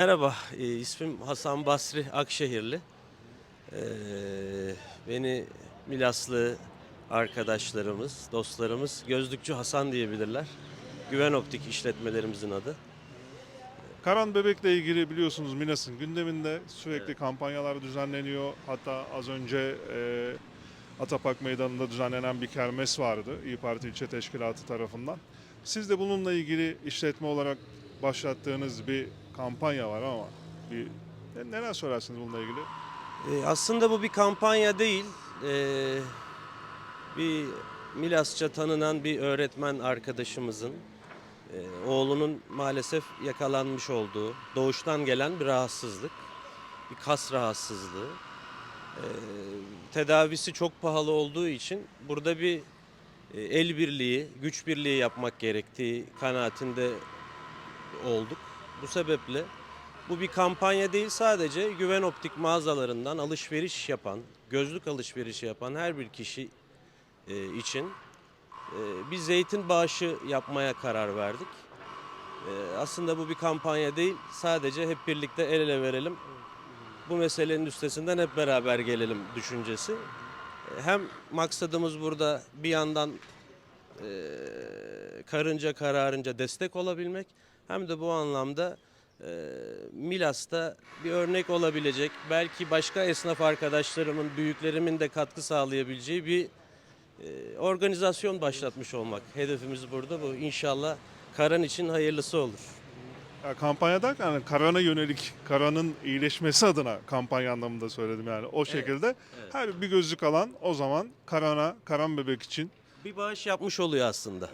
Merhaba, e, ismim Hasan Basri Akşehirli. Ee, beni Milaslı arkadaşlarımız, dostlarımız Gözlükçü Hasan diyebilirler. Güven Optik işletmelerimizin adı. Karan Bebek'le ilgili biliyorsunuz Milas'ın gündeminde sürekli kampanyalar düzenleniyor. Hatta az önce e, Atapak Meydanı'nda düzenlenen bir kermes vardı İyi Parti İlçe Teşkilatı tarafından. Siz de bununla ilgili işletme olarak başlattığınız bir kampanya var ama bir ne- neler söylersiniz bununla ilgili? Ee, aslında bu bir kampanya değil. Ee, bir Milasça tanınan bir öğretmen arkadaşımızın e, oğlunun maalesef yakalanmış olduğu doğuştan gelen bir rahatsızlık. Bir kas rahatsızlığı. Ee, tedavisi çok pahalı olduğu için burada bir e, el birliği, güç birliği yapmak gerektiği kanaatinde olduk. Bu sebeple bu bir kampanya değil sadece güven optik mağazalarından alışveriş yapan, gözlük alışverişi yapan her bir kişi e, için e, bir zeytin bağışı yapmaya karar verdik. E, aslında bu bir kampanya değil sadece hep birlikte el ele verelim. Bu meselenin üstesinden hep beraber gelelim düşüncesi. Hem maksadımız burada bir yandan e, karınca kararınca destek olabilmek hem de bu anlamda e, Milas'ta bir örnek olabilecek belki başka esnaf arkadaşlarımın, büyüklerimin de katkı sağlayabileceği bir e, organizasyon başlatmış olmak. Hedefimiz burada bu. İnşallah Karan için hayırlısı olur. Ya kampanya derken yani Karan'a yönelik, Karan'ın iyileşmesi adına kampanya anlamında söyledim yani. O şekilde evet. her bir gözlük alan o zaman Karan'a, Karan Bebek için Bir bağış yapmış oluyor aslında.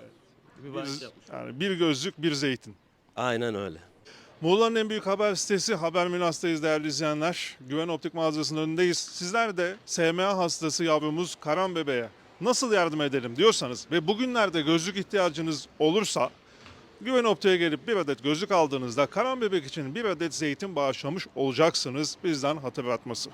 Bir bağış yapmış. yani bir gözlük, bir zeytin. Aynen öyle. Muğla'nın en büyük haber sitesi Haber Milas'tayız değerli izleyenler. Güven Optik mağazasının önündeyiz. Sizler de SMA hastası yavrumuz Karan Bebe'ye nasıl yardım edelim diyorsanız ve bugünlerde gözlük ihtiyacınız olursa Güven Optik'e gelip bir adet gözlük aldığınızda Karan Bebek için bir adet zeytin bağışlamış olacaksınız bizden hatırlatması.